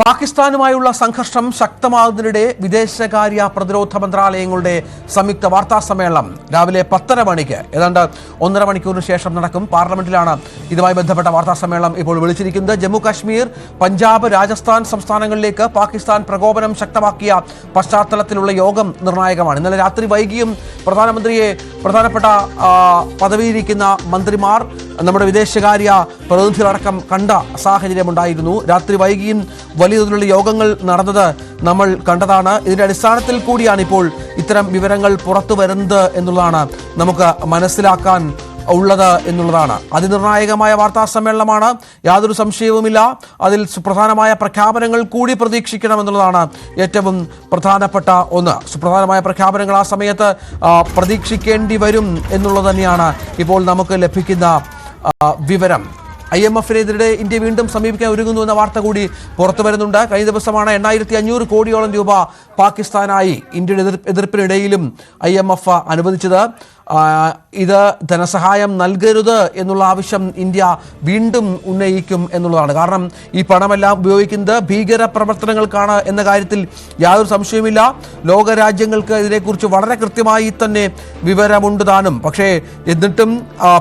പാകിസ്ഥാനുമായുള്ള സംഘർഷം ശക്തമാകുന്നതിനിടെ വിദേശകാര്യ പ്രതിരോധ മന്ത്രാലയങ്ങളുടെ സംയുക്ത വാർത്താ സമ്മേളനം രാവിലെ പത്തര മണിക്ക് ഏതാണ്ട് ഒന്നര മണിക്കൂറിന് ശേഷം നടക്കും. പാർലമെന്റിലാണ് ഇതുമായി ബന്ധപ്പെട്ട വാർത്താ സമ്മേളനം ഇപ്പോൾ വിളിച്ചിരിക്കുന്നത്. ജമ്മു കാശ്മീർ പഞ്ചാബ് രാജസ്ഥാൻ സംസ്ഥാനങ്ങളിലേക്ക് പാകിസ്ഥാൻ പ്രകോപനം ശക്തമാക്കിയ പശ്ചാത്തലത്തിലുള്ള യോഗം നിർണായകമാണ്. ഇന്നലെ രാത്രി വൈകിയും പ്രധാനമന്ത്രിയെ പ്രധാനപ്പെട്ട പദവിയിരിക്കുന്ന മന്ത്രിമാർ നമ്മുടെ വിദേശകാര്യ പ്രതിനിധികളടക്കം കണ്ട സാഹചര്യമുണ്ടായിരുന്നു. രാത്രി വൈകിയും വലിയ തോതിലുള്ള യോഗങ്ങൾ നടന്നത് നമ്മൾ കണ്ടതാണ്. ഇതിന്റെ അടിസ്ഥാനത്തിൽ കൂടിയാണ് ഇപ്പോൾ ഇത്തരം വിവരങ്ങൾ പുറത്തു വരുന്നത് എന്നുള്ളതാണ് നമുക്ക് മനസ്സിലാക്കാൻ ഉള്ളത് എന്നുള്ളതാണ്. അതിനിർണായകമായ വാർത്താ സമ്മേളനമാണ്. യാതൊരു സംശയവുമില്ല. അതിൽ സുപ്രധാനമായ പ്രഖ്യാപനങ്ങൾ കൂടി പ്രതീക്ഷിക്കണം എന്നുള്ളതാണ് ഏറ്റവും പ്രധാനപ്പെട്ട ഒന്ന്. സുപ്രധാനമായ പ്രഖ്യാപനങ്ങൾ ആ സമയത്ത് പ്രതീക്ഷിക്കേണ്ടി വരും എന്നുള്ളത് തന്നെയാണ് ഇപ്പോൾ നമുക്ക് ലഭിക്കുന്ന വിവരം. ഐ എം എഫിനെതിരെ ഇന്ത്യ വീണ്ടും സമീപിക്കാൻ ഒരുങ്ങുന്നു എന്ന വാർത്ത കൂടി പുറത്തു വരുന്നുണ്ട്. കഴിഞ്ഞ ദിവസമാണ് എണ്ണായിരത്തി അഞ്ഞൂറ് കോടിയോളം രൂപ പാകിസ്ഥാനായി ഇന്ത്യയുടെ എതിർപ്പിനിടയിലും ഐ എം എഫ് അനുവദിച്ചത്. ഇത് ധനസഹായം നൽകരുത് എന്നുള്ള ആവശ്യം ഇന്ത്യ വീണ്ടും ഉന്നയിക്കും എന്നുള്ളതാണ്. കാരണം ഈ പണമെല്ലാം ഉപയോഗിക്കുന്നത് ഭീകര പ്രവർത്തനങ്ങൾക്കാണ് എന്ന കാര്യത്തിൽ യാതൊരു സംശയവുമില്ല. ലോകരാജ്യങ്ങൾക്ക് ഇതിനെക്കുറിച്ച് വളരെ കൃത്യമായി തന്നെ വിവരമുണ്ട് താനും. പക്ഷേ എന്നിട്ടും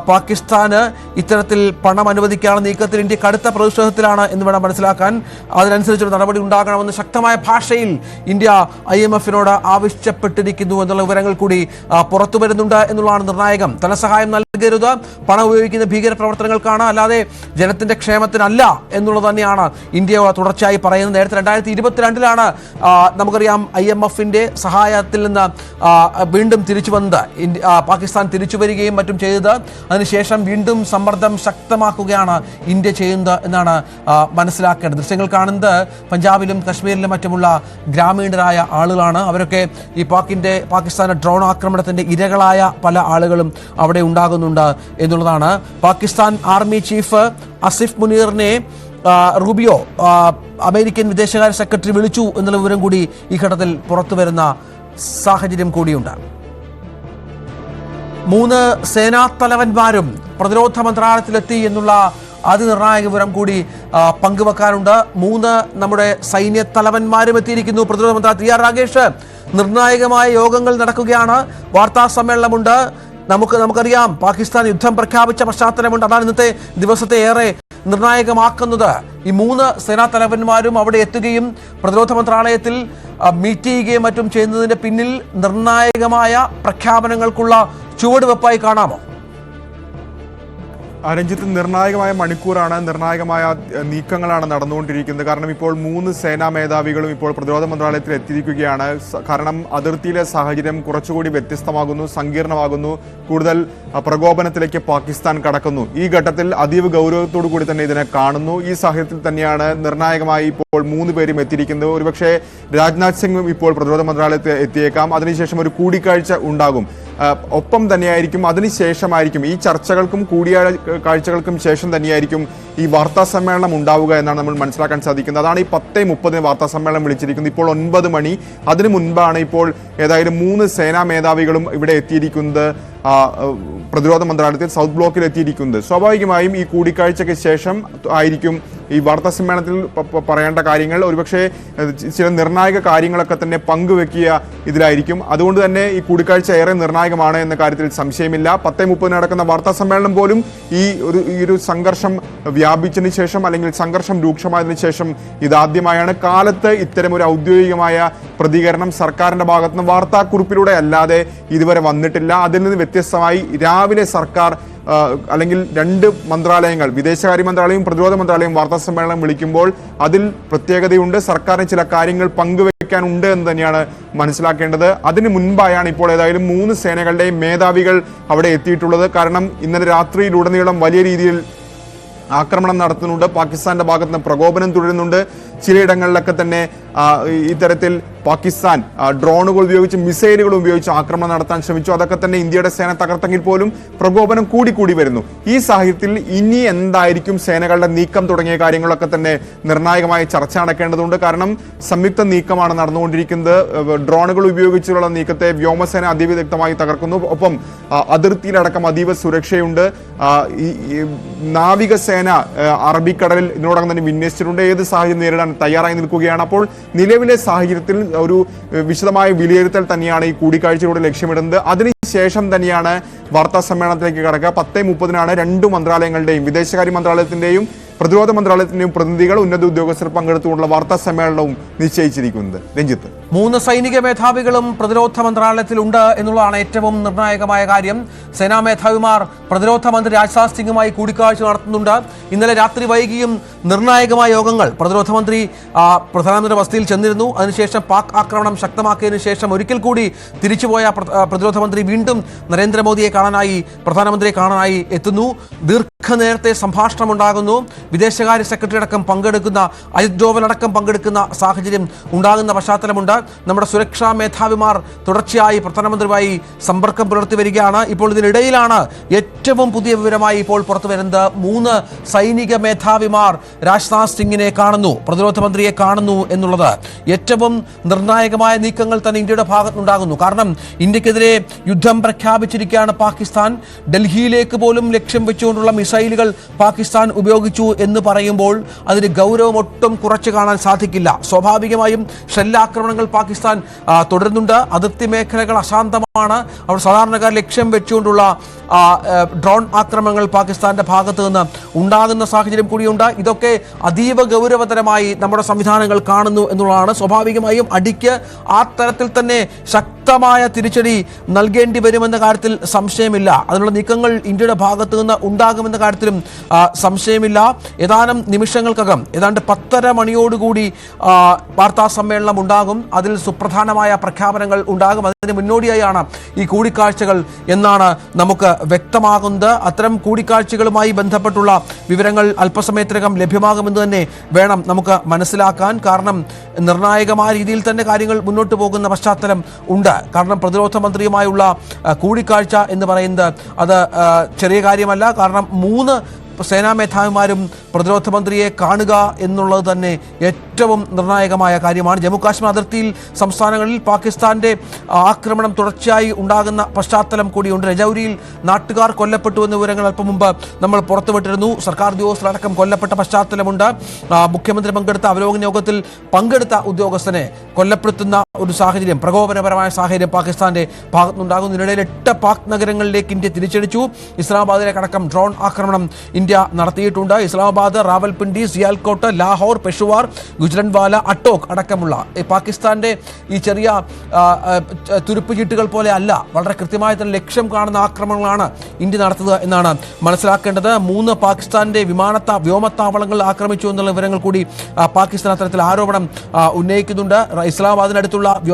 പാകിസ്ഥാന് ഇത്തരത്തിൽ പണം അനുവദിക്കാനുള്ള നീക്കത്തിൽ ഇന്ത്യ കടുത്ത പ്രതിഷേധത്തിലാണ് എന്ന് വേണം മനസ്സിലാക്കാൻ. അതിനനുസരിച്ചൊരു നടപടി ഉണ്ടാകണമെന്ന് ശക്തമായ ഭാഷയിൽ ഇന്ത്യ ഐ എം എഫിനോട് ആവശ്യപ്പെട്ടിരിക്കുന്നു എന്നുള്ള വിവരങ്ങൾ കൂടി പുറത്തു വരുന്നുണ്ട് എന്നുള്ളതാണ് നിർണായകം. ധനസഹായം നൽകരുത്. പണം ഉപയോഗിക്കുന്ന ഭീകര പ്രവർത്തനങ്ങൾക്കാണ് അല്ലാതെ ജനത്തിന്റെ ക്ഷേമത്തിനല്ല എന്നുള്ളത് തന്നെയാണ് ഇന്ത്യ തുടർച്ചയായി പറയുന്നത്. നേരത്തെ രണ്ടായിരത്തി ഇരുപത്തിരണ്ടിലാണ് നമുക്കറിയാം ഐ എം എഫിന്റെ സഹായത്തിൽ നിന്ന് വീണ്ടും തിരിച്ചു വന്നത്. പാകിസ്ഥാൻ തിരിച്ചു വരികയും മറ്റും ചെയ്തത്. അതിനുശേഷം വീണ്ടും സമ്മർദ്ദം ശക്തമാക്കുകയാണ് ഇന്ത്യ ചെയ്യുന്നത് എന്നാണ് മനസ്സിലാക്കേണ്ടത്. ദൃശ്യങ്ങൾ കാണുന്നത് പഞ്ചാബിലും കശ്മീരിലും മറ്റുമുള്ള ഗ്രാമീണരായ ആളുകളാണ്. അവരൊക്കെ ഈ പാക്കിന്റെ പാകിസ്ഥാന്റെ ഡ്രോൺ ആക്രമണത്തിന്റെ ഇരകളായ പല ആളുകളും അവിടെ ഉണ്ടാകുന്നുണ്ട് എന്നുള്ളതാണ്. പാകിസ്ഥാൻ ആർമി ചീഫ് അസിഫ് മുനീറിനെ റുബിയോ അമേരിക്കൻ വിദേശകാര്യ സെക്രട്ടറി വിളിച്ചു എന്നുള്ള വിവരം കൂടി ഈ ഘട്ടത്തിൽ പുറത്തു വരുന്ന സാഹചര്യം കൂടിയുണ്ട്. മൂന്ന് സേനാ തലവന്മാരും പ്രതിരോധ മന്ത്രാലയത്തിലെത്തി എന്നുള്ള അതിനിർണായക വിവരം കൂടി പങ്കുവെക്കാനുണ്ട്. മൂന്ന് നമ്മുടെ സൈന്യ തലവന്മാരും എത്തിയിരിക്കുന്നു. പ്രതിരോധ മന്ത്രാലയ ടി ആർ രാഗേഷ് നിർണായകമായ യോഗങ്ങൾ നടക്കുകയാണ്. വാർത്താ സമ്മേളനമുണ്ട്. നമുക്ക് നമുക്കറിയാം പാകിസ്ഥാൻ യുദ്ധം പ്രഖ്യാപിച്ച പശ്ചാത്തലമുണ്ട്. അതാണ് ഇന്നത്തെ ദിവസത്തെ ഏറെ നിർണായകമാക്കുന്നത്. ഈ മൂന്ന് സേനാ തലവന്മാരും അവിടെ എത്തുകയും പ്രതിരോധ മന്ത്രാലയത്തിൽ മീറ്റ് ചെയ്യുകയും മറ്റും ചെയ്യുന്നതിന്റെ പിന്നിൽ നിർണായകമായ പ്രഖ്യാപനങ്ങൾക്കുള്ള ചുവടുവെപ്പായി കാണാമോ? രഞ്ജിത്ത് നിർണായകമായ മണിക്കൂറാണ് നിർണായകമായ നീക്കങ്ങളാണ് നടന്നുകൊണ്ടിരിക്കുന്നത്. കാരണം ഇപ്പോൾ മൂന്ന് സേനാ മേധാവികളും ഇപ്പോൾ പ്രതിരോധ മന്ത്രാലയത്തിൽ എത്തിയിരിക്കുകയാണ്. കാരണം അതിർത്തിയിലെ സാഹചര്യം കുറച്ചുകൂടി വ്യത്യസ്തമാകുന്നു സങ്കീർണമാകുന്നു. കൂടുതൽ പ്രകോപനത്തിലേക്ക് പാകിസ്ഥാൻ കടക്കുന്നു. ഈ ഘട്ടത്തിൽ അതീവ ഗൗരവത്തോടു കൂടി തന്നെ ഇതിനെ കാണുന്നു. ഈ സാഹചര്യത്തിൽ തന്നെയാണ് നിർണായകമായി ഇപ്പോൾ മൂന്ന് പേരും എത്തിയിരിക്കുന്നത്. ഒരുപക്ഷെ രാജ്നാഥ് സിംഗും ഇപ്പോൾ പ്രതിരോധ മന്ത്രാലയത്തിൽ എത്തിയേക്കാം. അതിനുശേഷം ഒരു കൂടിക്കാഴ്ച ഉണ്ടാകും. ഒപ്പം തന്നെയായിരിക്കും അതിനുശേഷമായിരിക്കും ഈ ചർച്ചകൾക്കും കൂടിക്കാഴ്ചകൾക്കും ശേഷം തന്നെയായിരിക്കും ഈ വാർത്താ സമ്മേളനം ഉണ്ടാവുക എന്നാണ് നമ്മൾ മനസ്സിലാക്കാൻ സാധിക്കുന്നത്. അതാണ് ഈ പത്തേ മുപ്പതിന് വാർത്താ സമ്മേളനം വിളിച്ചിരിക്കുന്നത്. ഇപ്പോൾ ഒൻപത് മണി. അതിനു മുൻപാണ് ഇപ്പോൾ ഏതായാലും മൂന്ന് സേനാ മേധാവികളും ഇവിടെ എത്തിയിരിക്കുന്നത്. പ്രതിരോധ മന്ത്രാലയത്തിൽ സൗത്ത് ബ്ലോക്കിൽ എത്തിയിരിക്കുന്നത് സ്വാഭാവികമായും ഈ കൂടിക്കാഴ്ചയ്ക്ക് ശേഷം ആയിരിക്കും ഈ വാർത്താ സമ്മേളനത്തിൽ പറയേണ്ട കാര്യങ്ങൾ. ഒരുപക്ഷെ ചില നിർണായക കാര്യങ്ങളൊക്കെ തന്നെ പങ്കുവെക്കുക ഇതിലായിരിക്കും. അതുകൊണ്ട് തന്നെ ഈ കൂടിക്കാഴ്ച ഏറെ നിർണായകമാണ് എന്ന കാര്യത്തിൽ സംശയമില്ല. പത്തേ മുപ്പതിന് നടക്കുന്ന വാർത്താ സമ്മേളനം പോലും ഈ ഒരു ഈ ഒരു സംഘർഷം വ്യാപിച്ചതിന് ശേഷം അല്ലെങ്കിൽ സംഘർഷം രൂക്ഷമായതിനു ശേഷം ഇതാദ്യമായാണ്. കാലത്ത് ഇത്തരം ഒരു ഔദ്യോഗികമായ പ്രതികരണം സർക്കാരിന്റെ ഭാഗത്തുനിന്ന് വാർത്താക്കുറിപ്പിലൂടെ അല്ലാതെ ഇതുവരെ വന്നിട്ടില്ല. അതിൽ നിന്ന് വ്യത്യസ്തമായി രാവിലെ സർക്കാർ അല്ലെങ്കിൽ രണ്ട് മന്ത്രാലയങ്ങൾ വിദേശകാര്യ മന്ത്രാലയവും പ്രതിരോധ മന്ത്രാലയവും വാർത്താ സമ്മേളനം വിളിക്കുമ്പോൾ അതിൽ പ്രത്യേകതയുണ്ട്. സർക്കാരിന് ചില കാര്യങ്ങൾ പങ്കുവെക്കാനുണ്ട് എന്ന് തന്നെയാണ് മനസ്സിലാക്കേണ്ടത്. അതിന് മുൻപായാണ് ഇപ്പോൾ ഏതായാലും മൂന്ന് സേനകളുടെയും മേധാവികൾ അവിടെ എത്തിയിട്ടുള്ളത്. കാരണം ഇന്നലെ രാത്രിയിലുടനീളം വലിയ രീതിയിൽ ആക്രമണം നടത്തുന്നുണ്ട്. പാകിസ്ഥാന്റെ ഭാഗത്ത് നിന്ന് പ്രകോപനം തുടരുന്നുണ്ട്. ചിലയിടങ്ങളിലൊക്കെ തന്നെ ഇത്തരത്തിൽ പാകിസ്ഥാൻ ഡ്രോണുകൾ ഉപയോഗിച്ച് മിസൈലുകൾ ഉപയോഗിച്ച് ആക്രമണം നടത്താൻ ശ്രമിച്ചു. അതൊക്കെ തന്നെ ഇന്ത്യയുടെ സേന തകർത്തെങ്കിൽ പോലും പ്രകോപനം കൂടി കൂടി വരുന്നു. ഈ സാഹചര്യത്തിൽ ഇനി എന്തായിരിക്കും സേനകളുടെ നീക്കം തുടങ്ങിയ കാര്യങ്ങളൊക്കെ തന്നെ നിർണായകമായ ചർച്ച നടക്കേണ്ടതുണ്ട്. കാരണം സംയുക്ത നീക്കമാണ് നടന്നുകൊണ്ടിരിക്കുന്നത്. ഡ്രോണുകൾ ഉപയോഗിച്ചുള്ള നീക്കത്തെ വ്യോമസേന അതിവിദഗ്ധമായി തകർക്കുന്നു. ഒപ്പം അതിർത്തിയിലടക്കം അതീവ സുരക്ഷയുണ്ട്. നാവികസേന അറബിക്കടലിൽ ഇതിനോടകം തന്നെ വിന്യസിച്ചിട്ടുണ്ട്. ഏത് സാഹചര്യം നേരിടാൻ സ്വീകരിക്കാൻ തയ്യാറായി നിൽക്കുകയാണ്. അപ്പോൾ നിലവിലെ സാഹചര്യത്തിൽ ഒരു വിശദമായ വിലയിരുത്തൽ തന്നെയാണ് ഈ കൂടിക്കാഴ്ചയിലൂടെ ലക്ഷ്യമിടുന്നത്. അതിനുശേഷം തന്നെയാണ് വാർത്താ സമ്മേളനത്തിലേക്ക് കടക്കുക. പത്തേ മുപ്പതിനാണ് രണ്ട് മന്ത്രാലയങ്ങളുടെയും വിദേശകാര്യ മന്ത്രാലയത്തിന്റെയും പ്രതിരോധ മന്ത്രാലയത്തിന്റെയും പ്രതിനിധികൾ ഉന്നത ഉദ്യോഗസ്ഥർ പങ്കെടുത്തുകൊണ്ടുള്ള വാർത്താ സമ്മേളനവും നിശ്ചയിച്ചിരിക്കുന്നത്. രഞ്ജിത്ത്. മൂന്ന് സൈനിക മേധാവികളും പ്രതിരോധ മന്ത്രാലയത്തിലുണ്ട് എന്നുള്ളതാണ് ഏറ്റവും നിർണായകമായ കാര്യം. സേനാ മേധാവിമാർ പ്രതിരോധ മന്ത്രി രാജ്നാഥ് സിംഗുമായി കൂടിക്കാഴ്ച നടത്തുന്നുണ്ട്. ഇന്നലെ രാത്രി വൈകിയും നിർണായകമായ യോഗങ്ങൾ പ്രതിരോധ മന്ത്രി പ്രധാനമന്ത്രി വസതിയിൽ ചെന്നിരുന്നു. അതിനുശേഷം പാക് ആക്രമണം ശക്തമാക്കിയതിനു ശേഷം ഒരിക്കൽ കൂടി തിരിച്ചുപോയ പ്രതിരോധ മന്ത്രി വീണ്ടും നരേന്ദ്രമോദിയെ കാണാനായി പ്രധാനമന്ത്രിയെ കാണാനായി എത്തുന്നു. ദീർഘനേരത്തെ സംഭാഷണം ഉണ്ടാകുന്നു വിദേശകാര്യ സെക്രട്ടറി അടക്കം പങ്കെടുക്കുന്ന അജിത് ഡോവൽ അടക്കം പങ്കെടുക്കുന്ന സാഹചര്യം ഉണ്ടാകുന്ന പശ്ചാത്തലമുണ്ട്. നമ്മുടെ സുരക്ഷാ മേധാവിമാർ തുടർച്ചയായി പ്രധാനമന്ത്രിയുമായി സമ്പർക്കം പുലർത്തി വരികയാണ് ഇപ്പോൾ ഇതിനിടയിലാണ് ഏറ്റവും പുതിയ വിവരമായി ഇപ്പോൾ പുറത്തു വരുന്നത് മൂന്ന് സൈനിക മേധാവിമാർ രാജ്നാഥ് സിംഗിനെ കാണുന്നു പ്രതിരോധ മന്ത്രിയെ കാണുന്നു എന്നുള്ളത്. ഏറ്റവും നിർണായകമായ നീക്കങ്ങൾ തന്നെ ഇന്ത്യയുടെ ഭാഗത്തുണ്ടാകുന്നു കാരണം ഇന്ത്യക്കെതിരെ യുദ്ധം പ്രഖ്യാപിച്ചിരിക്കുകയാണ് പാകിസ്ഥാൻ. ഡൽഹിയിലേക്ക് പോലും ലക്ഷ്യം വെച്ചുകൊണ്ടുള്ള മിസൈലുകൾ പാകിസ്ഥാൻ ഉപയോഗിച്ചു എന്ന് പറയുമ്പോൾ അതിന് ഗൗരവം ഒട്ടും കുറച്ച് കാണാൻ സാധിക്കില്ല. സ്വാഭാവികമായും ഷെല്ലാക്രമണങ്ങൾ പാകിസ്ഥാൻ തുടരുന്നുണ്ട്. അതിർത്തി മേഖലകൾ അശാന്തമാണ്. അവർ സാധാരണക്കാർ ലക്ഷ്യം വെച്ചുകൊണ്ടുള്ള ഡ്രോൺ ആക്രമണങ്ങൾ പാകിസ്ഥാന്റെ ഭാഗത്ത് നിന്ന് ഉണ്ടാകുന്ന സാഹചര്യം കൂടിയുണ്ട്. ഇതൊക്കെ അതീവ ഗൗരവതരമായി നമ്മുടെ സംവിധാനങ്ങൾ കാണുന്നു എന്നുള്ളതാണ്. സ്വാഭാവികമായും അടിക്ക് ആ തരത്തിൽ തന്നെ ശക്തമായ തിരിച്ചടി നൽകേണ്ടി വരുമെന്ന കാര്യത്തിൽ സംശയമില്ല. അതിനുള്ള നീക്കങ്ങൾ ഇന്ത്യയുടെ ഭാഗത്ത് നിന്ന് ഉണ്ടാകുമെന്ന കാര്യത്തിലും സംശയമില്ല. ഏതാനും നിമിഷങ്ങൾക്കകം ഏതാണ്ട് പത്തര മണിയോടുകൂടി വാർത്താ സമ്മേളനം ഉണ്ടാകും. അതിൽ സുപ്രധാനമായ പ്രഖ്യാപനങ്ങൾ ഉണ്ടാകും. അതിന് മുന്നോടിയായാണ് ഈ കൂടിക്കാഴ്ചകൾ എന്നാണ് നമുക്ക് വ്യക്തമാകുന്നത്. അത്തരം കൂടിക്കാഴ്ചകളുമായി ബന്ധപ്പെട്ടുള്ള വിവരങ്ങൾ അല്പസമയത്തിനകം ലഭ്യമാകുമെന്ന് തന്നെ വേണം നമുക്ക് മനസ്സിലാക്കാൻ. കാരണം നിർണായകമായ രീതിയിൽ തന്നെ കാര്യങ്ങൾ മുന്നോട്ട് പോകുന്ന പശ്ചാത്തലം ഉണ്ട്. കാരണം പ്രതിരോധ മന്ത്രിയുമായുള്ള കൂടിക്കാഴ്ച എന്ന് പറയുന്നത് അത് ചെറിയ കാര്യമല്ല. കാരണം മൂന്ന് സേനാ മേധാവിമാരും പ്രതിരോധ മന്ത്രിയെ കാണുക എന്നുള്ളത് തന്നെ ഏറ്റവും നിർണായകമായ കാര്യമാണ്. ജമ്മു കാശ്മീർ അതിർത്തിയിൽ സംസ്ഥാനങ്ങളിൽ പാകിസ്ഥാന്റെ ആക്രമണം തുടർച്ചയായി ഉണ്ടാകുന്ന പശ്ചാത്തലം കൂടിയുണ്ട്. രജൌരിയിൽ നാട്ടുകാർ കൊല്ലപ്പെട്ടു എന്ന വിവരങ്ങൾ അല്പം മുമ്പ് നമ്മൾ പുറത്തുവിട്ടിരുന്നു. സർക്കാർ ഉദ്യോഗസ്ഥരടക്കം കൊല്ലപ്പെട്ട പശ്ചാത്തലമുണ്ട്. മുഖ്യമന്ത്രി പങ്കെടുത്ത അവലോകന യോഗത്തിൽ പങ്കെടുത്ത ഉദ്യോഗസ്ഥനെ കൊല്ലപ്പെടുത്തുന്ന ഒരു സാഹചര്യം പ്രകോപനപരമായ സാഹചര്യം പാകിസ്ഥാന്റെ ഭാഗത്തുനിന്നുണ്ടാകുന്നതിനിടയിൽ എട്ട് പാക് നഗരങ്ങളിലേക്ക് ഇന്ത്യ തിരിച്ചടിച്ചു. ഇസ്ലാമാബാദിലേക്കടക്കം ഡ്രോൺ ആക്രമണം നടത്തിയിട്ടുണ്ട്. ഇസ്ലാമാബാദ് റാവൽപിണ്ടി സിയാൽകോട്ട് ലാഹോർ പെഷുവാർ ഗുജറൻവാല അട്ടോക് അടക്കമുള്ള. പാകിസ്ഥാന്റെ ഈ ചെറിയ തുരുപ്പ് ചീട്ടുകൾ പോലെ അല്ല വളരെ കൃത്യമായ തന്നെ ലക്ഷ്യം കാണുന്ന ആക്രമണങ്ങളാണ് ഇന്ത്യ നടത്തുക എന്നാണ് മനസ്സിലാക്കേണ്ടത്. മൂന്ന് പാകിസ്ഥാന്റെ വിമാനത്ത വ്യോമത്താവളങ്ങൾ ആക്രമിച്ചു എന്നുള്ള വിവരങ്ങൾ കൂടി പാകിസ്ഥാൻ അത്തരത്തിൽ ആരോപണം ഉന്നയിക്കുന്നുണ്ട്. ഇസ്ലാമാബാദിനടുത്തുള്ള വ്യോമ